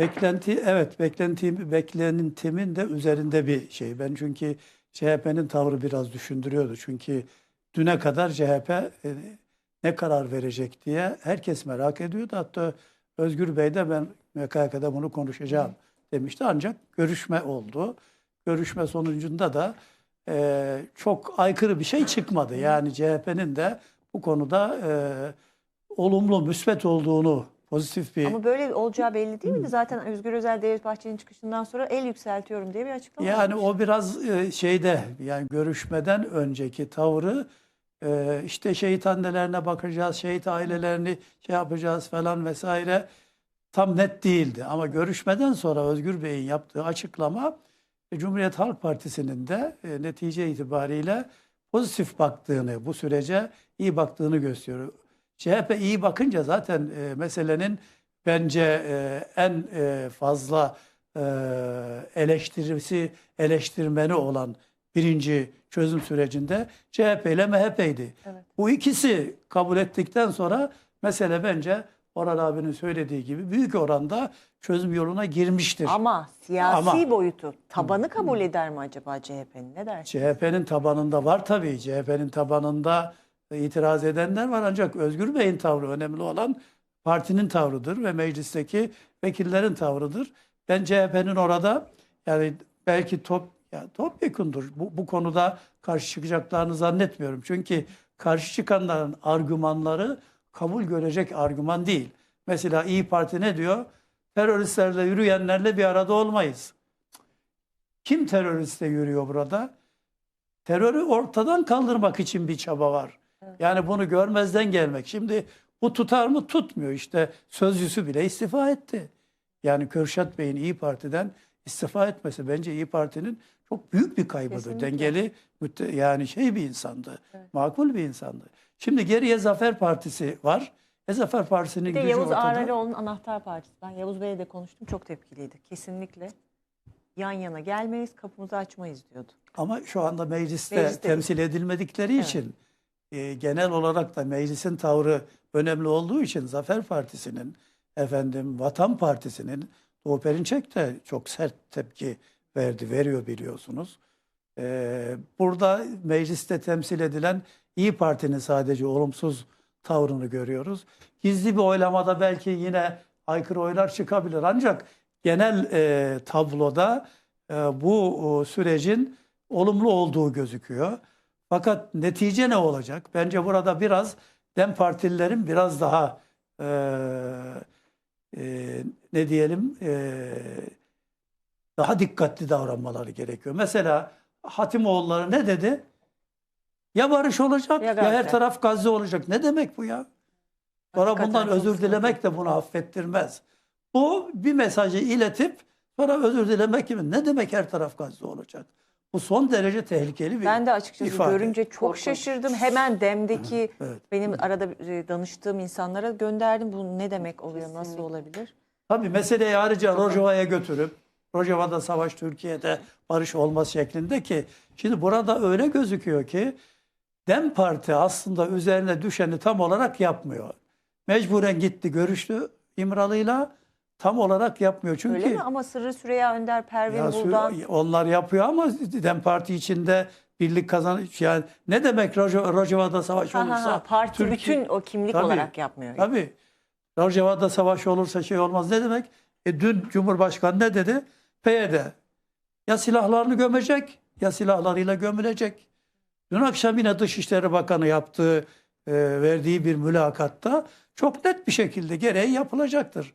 Beklenti evet beklenti beklentimin de üzerinde bir şey. Ben çünkü CHP'nin tavrı biraz düşündürüyordu. Çünkü düne kadar CHP e, ne karar verecek diye herkes merak ediyordu. Hatta Özgür Bey de ben MKK'da bunu konuşacağım demişti. Ancak görüşme oldu. Görüşme sonucunda da e, çok aykırı bir şey çıkmadı. Yani CHP'nin de bu konuda e, olumlu, müsbet olduğunu, pozitif bir Ama böyle olacağı belli değil miydi? Zaten Özgür Özel Devlet Bahçeli'nin çıkışından sonra el yükseltiyorum diye bir açıklama Yani yapmış. o biraz e, şeyde yani görüşmeden önceki tavrı e, işte şehit annelerine bakacağız, şehit ailelerini şey yapacağız falan vesaire tam net değildi. Ama görüşmeden sonra Özgür Bey'in yaptığı açıklama e, Cumhuriyet Halk Partisi'nin de netice itibariyle pozitif baktığını, bu sürece iyi baktığını gösteriyor. CHP iyi bakınca zaten e, meselenin bence e, en e, fazla e, eleştirisi, eleştirmeni olan birinci çözüm sürecinde CHP ile MHP'ydi. Evet. Bu ikisi kabul ettikten sonra mesele bence Oral abinin söylediği gibi büyük oranda çözüm yoluna girmiştir. Ama siyasi Ama- boyutu tabanı kabul eder mi acaba CHP'nin? Ne dersin? CHP'nin tabanında var tabii. CHP'nin tabanında itiraz edenler var ancak Özgür Bey'in tavrı önemli olan partinin tavrıdır ve meclisteki vekillerin tavrıdır. Ben CHP'nin orada yani belki top ya topyekundur. Bu, bu konuda karşı çıkacaklarını zannetmiyorum. Çünkü karşı çıkanların argümanları kabul görecek argüman değil. Mesela İyi Parti ne diyor? Teröristlerle yürüyenlerle bir arada olmayız. Kim teröristle yürüyor burada? Terörü ortadan kaldırmak için bir çaba var. Yani bunu görmezden gelmek. Şimdi bu tutar mı? Tutmuyor. İşte sözcüsü bile istifa etti. Yani Kürşat Bey'in İyi Parti'den istifa etmesi bence İyi Parti'nin çok büyük bir kaybıdır. Kesinlikle. Dengeli, yani şey bir insandı. Evet. Makul bir insandı. Şimdi geriye Zafer Partisi var. E Zafer Partisi'nin gücü Yavuz ortada. Ağralioğlu'nun anahtar partisi. Ben Yavuz Bey'le de konuştum. Çok tepkiliydi. Kesinlikle yan yana gelmeyiz, kapımızı açmayız diyordu. Ama şu anda mecliste, Mecliste temsil edilmedikleri Evet. için e, genel olarak da meclisin tavrı önemli olduğu için Zafer Partisi'nin, efendim Vatan Partisi'nin Doğu Perinçek de çok sert tepki verdi, veriyor biliyorsunuz. E, burada mecliste temsil edilen İyi Parti'nin sadece olumsuz tavrını görüyoruz. Gizli bir oylamada belki yine aykırı oylar çıkabilir ancak genel e, tabloda e, bu sürecin olumlu olduğu gözüküyor. Fakat netice ne olacak? Bence burada biraz Dem Partililerin biraz daha e, e, ne diyelim e, daha dikkatli davranmaları gerekiyor. Mesela Hatimoğulları ne dedi? Ya barış olacak Ya ya, her taraf Gazze olacak. Ne demek bu ya? Sonra Hakikaten bundan özür dilemek de bunu affettirmez. Bu bir mesajı iletip sonra özür dilemek gibi ne demek her taraf Gazze olacak? Bu son derece tehlikeli bir Ben de açıkçası ifade. görünce çok Korkunç. şaşırdım. Hemen Dem'deki Evet. benim arada e, danıştığım insanlara gönderdim. Bu ne demek oluyor, nasıl olabilir? Tabii meseleyi ayrıca Rojava'ya götürüp Rojava'da savaş Türkiye'de barış olmaz şeklinde ki şimdi burada öyle gözüküyor ki Dem Parti aslında üzerine düşeni tam olarak yapmıyor. Mecburen gitti görüştü İmralı'yla tam olarak yapmıyor. Çünkü Öyle mi? Ama Sırrı Süreyya Önder, Pervin Ya Buldan onlar yapıyor ama Dem Parti içinde birlik kazan yani ne demek Roja- Rojava'da savaş Ha, ha, olursa ha, parti Türkiye- bütün o kimlik Tabii, olarak yapmıyor. Tabii. Rojava'da savaş olursa şey olmaz. Ne demek? E dün Cumhurbaşkanı ne dedi? PYD. Ya silahlarını gömecek ya silahlarıyla gömülecek. Dün akşam yine Dışişleri Bakanı yaptığı, e, verdiği bir mülakatta çok net bir şekilde gereği yapılacaktır.